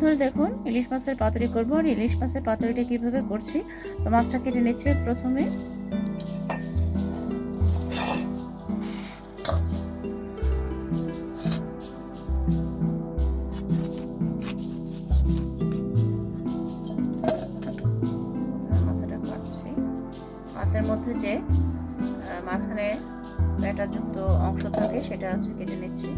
বন্ধুরা দেখুন, ইলিশ মাছের পাতুরি করব। আর ইলিশ মাছের পাতুরিটা কীভাবে করছি? তো মাছটা কেটে নিচ্ছে প্রথমে। মাছের মধ্যে যে মাঝখানে ব্যাটাযুক্ত অংশ থাকে, সেটা হচ্ছে কেটে নিচ্ছি।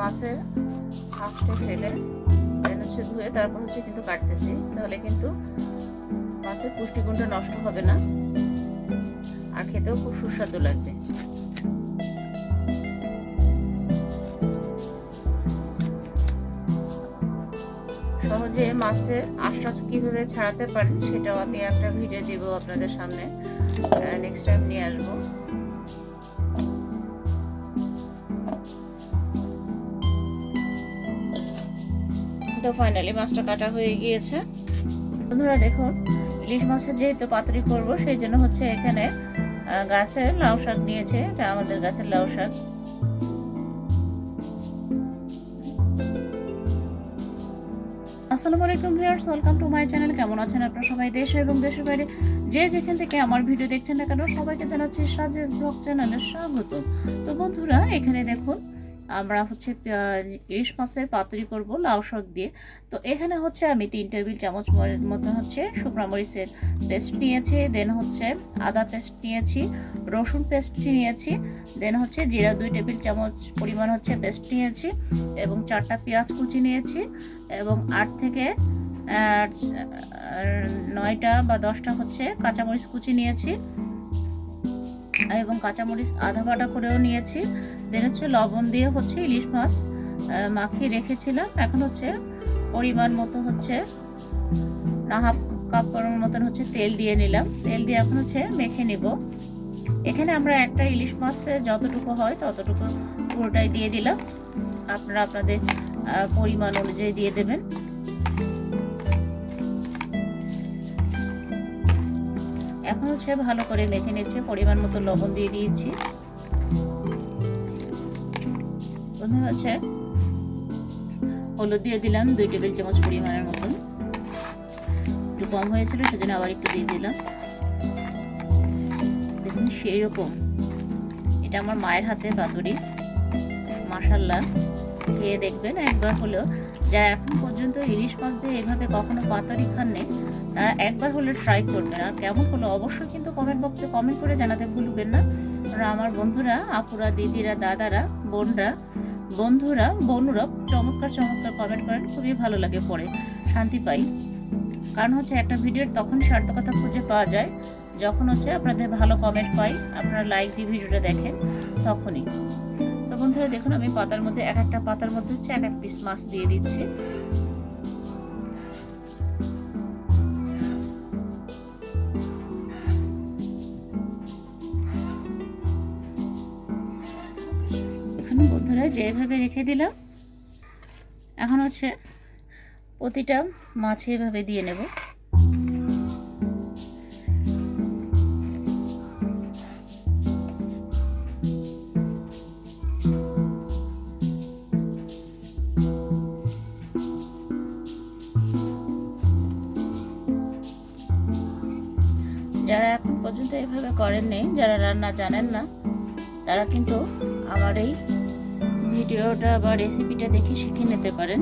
মাছের হাফটে ফেলে হচ্ছে ধুয়ে তারপর হচ্ছে কিন্তু কাটতেছি। তাহলে কিন্তু মাছের পুষ্টিগুণটা নষ্ট হবে না আর খেতেও খুব সুস্বাদু লাগবে। সহজে মাছের আশ্বাস কীভাবে ছাড়াতে পারেন সেটাও আমি একটা ভিডিও দিব আপনাদের সামনে। নেক্সট টাইম নিয়ে আসব। তো ফাইনালি মাছটা কাটা হয়ে গিয়েছে। বন্ধুরা দেখুন, ইলিশ মাছের যেহেতু পাতুরি করব, সেই জন্য হচ্ছে এখানে গাছের লাউ শাক নিয়েছে। এটা আমাদের গাছের লাউ শাক। আসসালামু আলাইকুম viewers, welcome to my channel. কেমন আছেন আপনারা সবাই? দেশে এবং দেশের বাইরে যে যেখান থেকে আমার ভিডিও দেখছেন না কেন, সবাইকে জানাচ্ছি সাজেস ব্লগ চ্যানেলে স্বাগত। তো বন্ধুরা, এখানে দেখুন আমরা হচ্ছে ইলিশ মাছের পাতুরি করব, লাউ শাক দিয়ে। তো এখানে হচ্ছে আমি তিন টেবিল চামচ মতো হচ্ছে শুকনো মরিচের পেস্ট নিয়েছি, দেন হচ্ছে আদা পেস্ট নিয়েছি, রসুন পেস্ট নিয়েছি, দেন হচ্ছে জিরা দুই টেবিল চামচ পরিমাণ হচ্ছে পেস্ট নিয়েছি এবং চারটা পেঁয়াজ কুচি নিয়েছি এবং আট থেকে নয়টা বা দশটা হচ্ছে কাঁচামরিচ কুচি নিয়েছি এবং কাঁচামরিচ আধা বাটা করেও নিয়েছি। দেন হচ্ছে লবণ দিয়ে হচ্ছে ইলিশ মাছ মাখিয়ে রেখেছিলাম। এখন হচ্ছে পরিমাণ মতো হচ্ছে হাফ কাপড়ের মতন হচ্ছে তেল দিয়ে নিলাম। তেল দিয়ে এখন হচ্ছে মেখে নিব। এখানে আমরা একটা ইলিশ মাছে যতটুকু হয় ততটুকু পুরোটাই দিয়ে দিলাম। আপনারা আপনাদের পরিমাণ অনুযায়ী দিয়ে দেবেন। এখন হচ্ছে ভালো করে মেখে নিচ্ছে, পরিমাণ মতো লবণ দিয়ে দিয়েছি। বন্ধুরা হচ্ছে হলুদ দিয়ে দিলাম দুই টেবিল চামচ পরিমাণের মতন। একটু কম হয়েছিল, সেজন্য আবার একটু দিয়ে দিলাম। দেখুন সেই রকম এটা আমার মায়ের হাতে পাতুরি। মাসাল্লাহ খেয়ে দেখবেন, একবার হলেও। যারা এখন পর্যন্ত ইলিশ মাছ দিয়ে এভাবে কখনো পাতুরি খাননি, তারা একবার হলে ট্রাই করবেন। আর কেমন হলো, অবশ্যই কিন্তু কমেন্ট বক্সে কমেন্ট করে জানাতে ভুলবেন না। আর আমার বন্ধুরা, আপুরা, দিদিরা, দাদারা, বোনরা বন্ধুরা, বোনরা চমৎকার চমৎকার কমেন্ট করেন, খুবই ভালো লাগে পড়ে, শান্তি পাই। কারণ হচ্ছে একটা ভিডিওর তখন সার্থকতা খুঁজে পাওয়া যায়, যখন হচ্ছে আপনাদের ভালো কমেন্ট পাই, আপনারা লাইক দিয়ে ভিডিওটা দেখেন, তখনই। তো বন্ধুরা, দেখুন আমি পাতার মধ্যে এক একটা পাতার মধ্যে হচ্ছে এক এক পিস মাছ দিয়ে দিচ্ছি। বন্ধুরা যেভাবে রেখে দিলাম, এখন হচ্ছে প্রতিটা মাছ এভাবে দিয়ে নেব। যারা এখন পর্যন্ত এভাবে করেননি, যারা রান্না জানেন না, তারা কিন্তু আমার এই ভিডিওটা বা রেসিপিটা দেখে শিখে নিতে পারেন।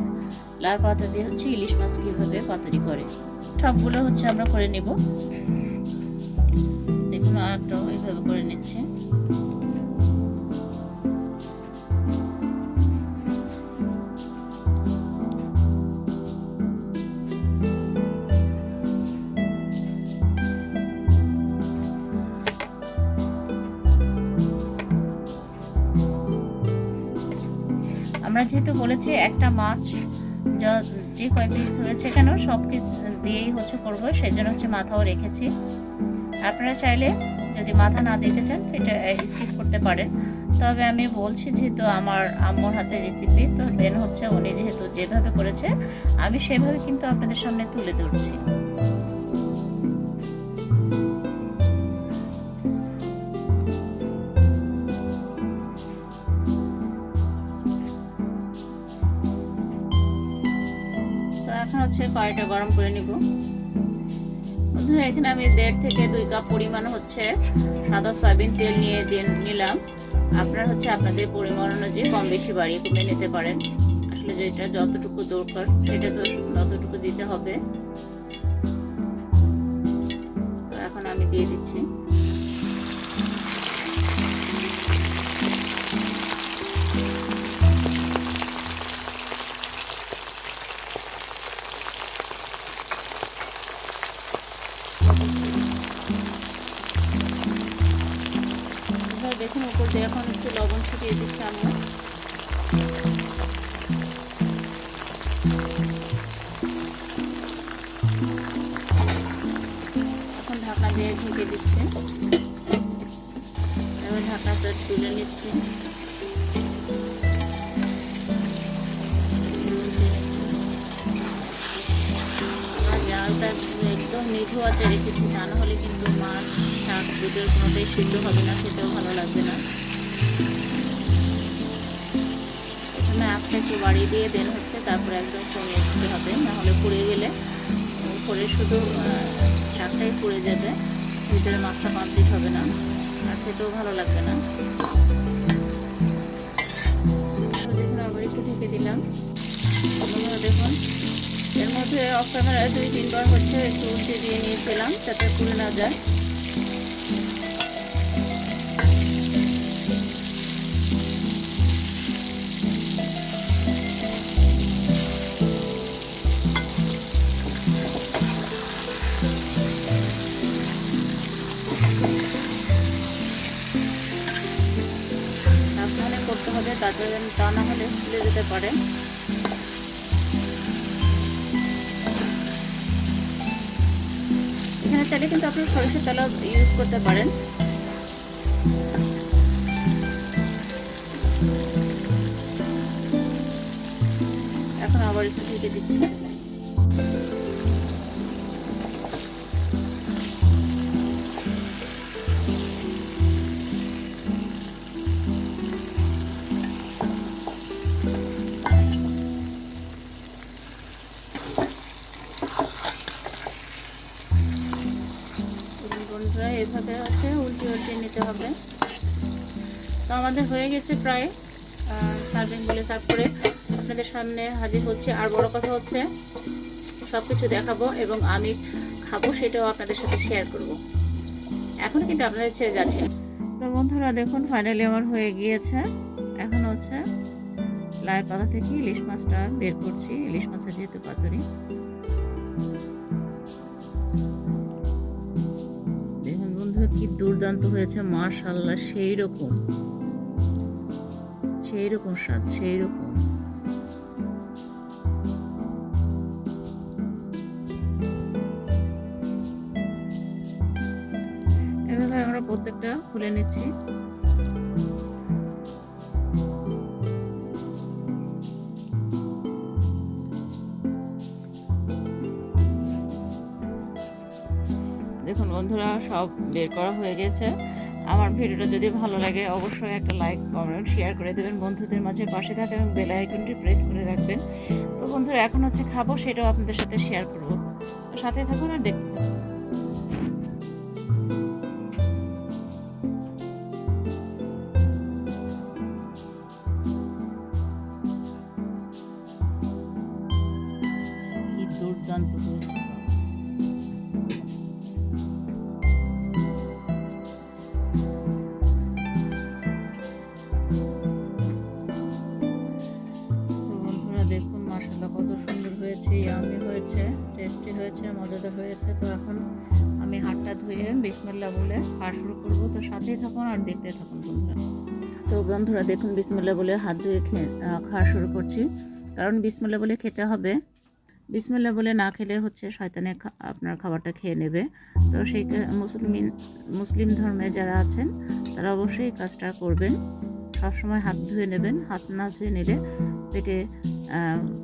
লাল পাতা দিয়ে হচ্ছে ইলিশ মাছ কীভাবে পাতুরি করে। সবগুলো হচ্ছে আমরা করে নেব। দেখুন আরেকটা এইভাবে করে নিচ্ছে। যেহেতু বলেছি একটা মাছ য- কয় পিস হয়েছে কেন, সব কিছু দিয়েই হচ্ছে করব সেই জন্য হচ্ছে মাথাও রেখেছি। আপনারা চাইলে যদি মাথা না দিতে চান, এটা স্কিপ করতে পারেন। তবে আমি বলছি যেহেতু আমার আম্মুর হাতের রেসিপি তো দেন হচ্ছে উনি যেহেতু যেভাবে করেছে, আমি সেভাবে কিন্তু আপনাদের সামনে তুলে ধরছি। হচ্ছে, কড়াইটা গরম করে নিব। এখানে আমি দেড় থেকে দুই কাপ পরিমাণ হচ্ছে সাদা সয়াবিন তেল নিয়ে নিলাম। আপনার হচ্ছে আপনাদের পরিমাণ অনুযায়ী কম বেশি বাড়িয়ে কমে নিতে পারেন। আসলে যেটা যতটুকু দরকার, সেটা তো ততটুকু দিতে হবে। তো এখন আমি দিয়ে দিচ্ছি। দেখুন উপর দিয়ে এখন একটু লবণ ছিটিয়ে দিচ্ছি আমি। এখন ঢাকা দিয়ে ঢেকে দিচ্ছি। এবার ঢাকাটা তুলে নিচ্ছি। জালটা একদম নিভু আছে রেখেছি তা হলে কিন্তু মাছ শাক দুটোর কোনোটাই সিদ্ধ হবে না, খেতেও ভালো লাগবে না। প্রথমে আস্তে একটু বাড়িয়ে দিয়ে দেন হচ্ছে, তারপরে একদম কমিয়ে দিতে হবে নাহলে পুড়ে গেলে। উপরে শুধু শাকটাই পুড়ে যাবে, ভিতরে মাছটা কমপ্লিট হবে না, আর খেতেও ভালো লাগবে না। দেখুন আবার একটু ঢেকে দিলাম। দেখুন। এর মধ্যে ক্যামেরায় দুই তিনবার হচ্ছে একটু উঠে দিয়ে নিয়েছিলাম, যাতে পুড়ে না যায়। তাতে তা না হলে ফুলে যেতে পারে। এখানে চাইলে কিন্তু আপনি সরষের তেলও ইউজ করতে পারেন। এখন আবার একটু ঢেকে দিচ্ছি। বন্ধুরা, এভাবে হচ্ছে উল্টে উল্টে নিতে হবে। তো আমাদের হয়ে গেছে প্রায় সার্ভিং বলে তারপরে আপনাদের সামনে হাজির হচ্ছে। আর বড় কথা হচ্ছে সব কিছু দেখাবো এবং আমি খাব সেটাও আপনাদের সাথে শেয়ার করব। এখন কিন্তু আপনাদের ছেড়ে যাচ্ছে। তো বন্ধুরা, দেখুন ফাইনালি আমার হয়ে গিয়েছে। এখন হচ্ছে লাই পাতা থেকে ইলিশ মাছটা বের করছি। ইলিশ মাছের যেহেতু পাতুরি। কি দুর্দান্ত হয়েছে মার্শাল্লাহ সেই রকম সেই রকম স্বাদ সেই রকম এভাবে আমরা প্রত্যেকটা খুলে নিচ্ছি। বন্ধুরা, সব বের করা হয়ে গেছে। আমার ভিডিওটা যদি ভালো লাগে, অবশ্যই একটা লাইক কমেন্ট শেয়ার করে দেবেন বন্ধুদের মাঝে, পাশে থাকা এবং বেল আইকনটি প্রেস করে রাখবেন। তো বন্ধুরা, এখন হচ্ছে খাব, সেটাও আপনাদের সাথে শেয়ার করব। সাথে থাকুন আর দেখতে থাকুন। দেখুন মশলা কত সুন্দর হয়েছে ইয়ামি হয়েছে টেস্টি হয়েছে, মজাদার হয়েছে। তো এখন আমি হাতটা ধুয়ে বিসমিল্লা বলে খাওয়া শুরু করব। তো সাথেই থাকুন আর দেখতে থাকুন বন্ধুরা। তো বন্ধুরা, দেখুন বিসমিল্লা বলে হাত ধুয়ে খেয়ে খাওয়া শুরু করছি। কারণ বিসমিল্লা বলে খেতে হবে। বিসমিল্লা বলে না খেলে হচ্ছে শয়তানে আপনার খাবারটা খেয়ে নেবে। তো সেই মুসলিম মুসলিম ধর্মে যারা আছেন, তারা অবশ্যই কাজটা করবেন। সবসময় হাত ধুয়ে নেবেন, হাত না ধুয়ে নিলে পেটে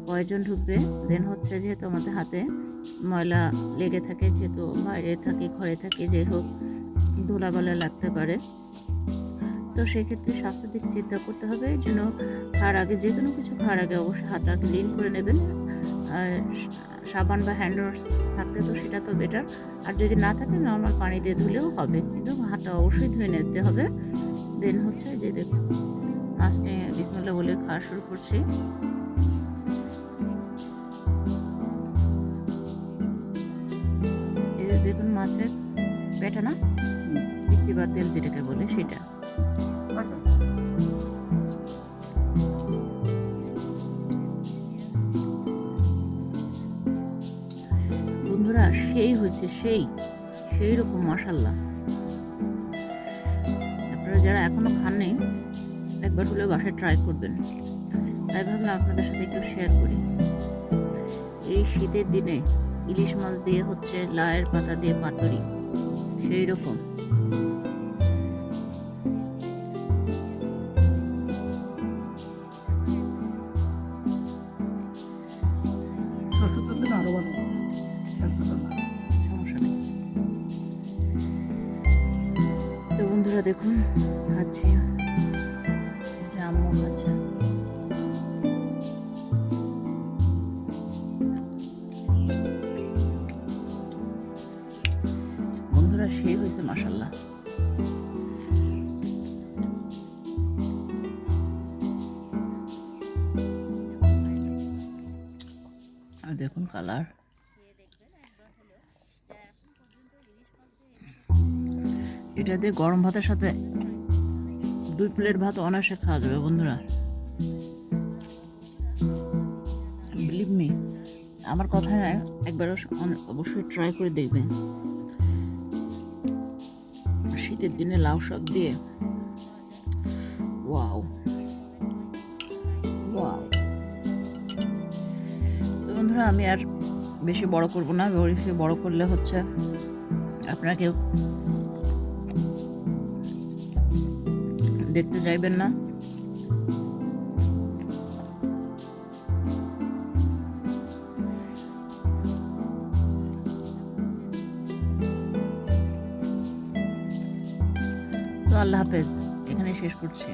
পয়জন ঢুকবে। দেন হচ্ছে যেহেতু আমাদের হাতে ময়লা লেগে থাকে, যেহেতু বাইরে থাকে, ঘরে থাকে, যে হোক, ধুলাবালা লাগতে পারে। তো সেক্ষেত্রে স্বাস্থ্য দিক চিন্তা করতে হবে। এই জন্য খাওয়ার আগে, যে কোনো কিছু খাওয়ার আগে অবশ্যই হাতটা ক্লিন করে নেবেন। সাবান বা হ্যান্ড ওয়াশ থাকলে তো সেটা তো বেটার আর যদি না থাকে নর্মাল পানি দিয়ে ধুলেও হবে। কিন্তু হাতটা অবশ্যই ধুয়ে নিতে হবে। দেন হচ্ছে যে দেখুন মাছ নিয়ে বিসমুল্লাহ বলে খাওয়া শুরু করছি। দেখুন মাছের পেটা না? পিত্তি বা তেল যেটাকে বলে সেটা। বন্ধুরা, সেই হয়েছে সেই সেই রকম মশাল্লা আপনারা যারা এখনও খাননি একবার হলে বাসায় ট্রাই করবেন। তাই ভাবলাম আপনাদের সাথে একটু শেয়ার করি। এই শীতের দিনে ইলিশ মাছ দিয়ে হচ্ছে লায়ের পাতা দিয়ে পাতুরি সেই রকম। তো বন্ধুরা দেখুন খাচ্ছি হয়েছে মাসাল্লাহ দেখুন কালার। এটা দিয়ে গরম ভাতের সাথে দুই প্লেট ভাত অনায়াসে খাওয়া যাবে, বন্ধুরা। বিলিভ মি আমার কথা একবার অবশ্যই ট্রাই করে দেখবেন। শীতের দিনে লাউ শাক দিয়ে। ওয়াও। ওয়াও। বন্ধুরা, আমি আর বেশি বড় করব না বেশি বড় করলে হচ্ছে আপনারা কেউ দেখতে চাইবেন না। আল্লাহ হাফেজ এখানে শেষ করছি।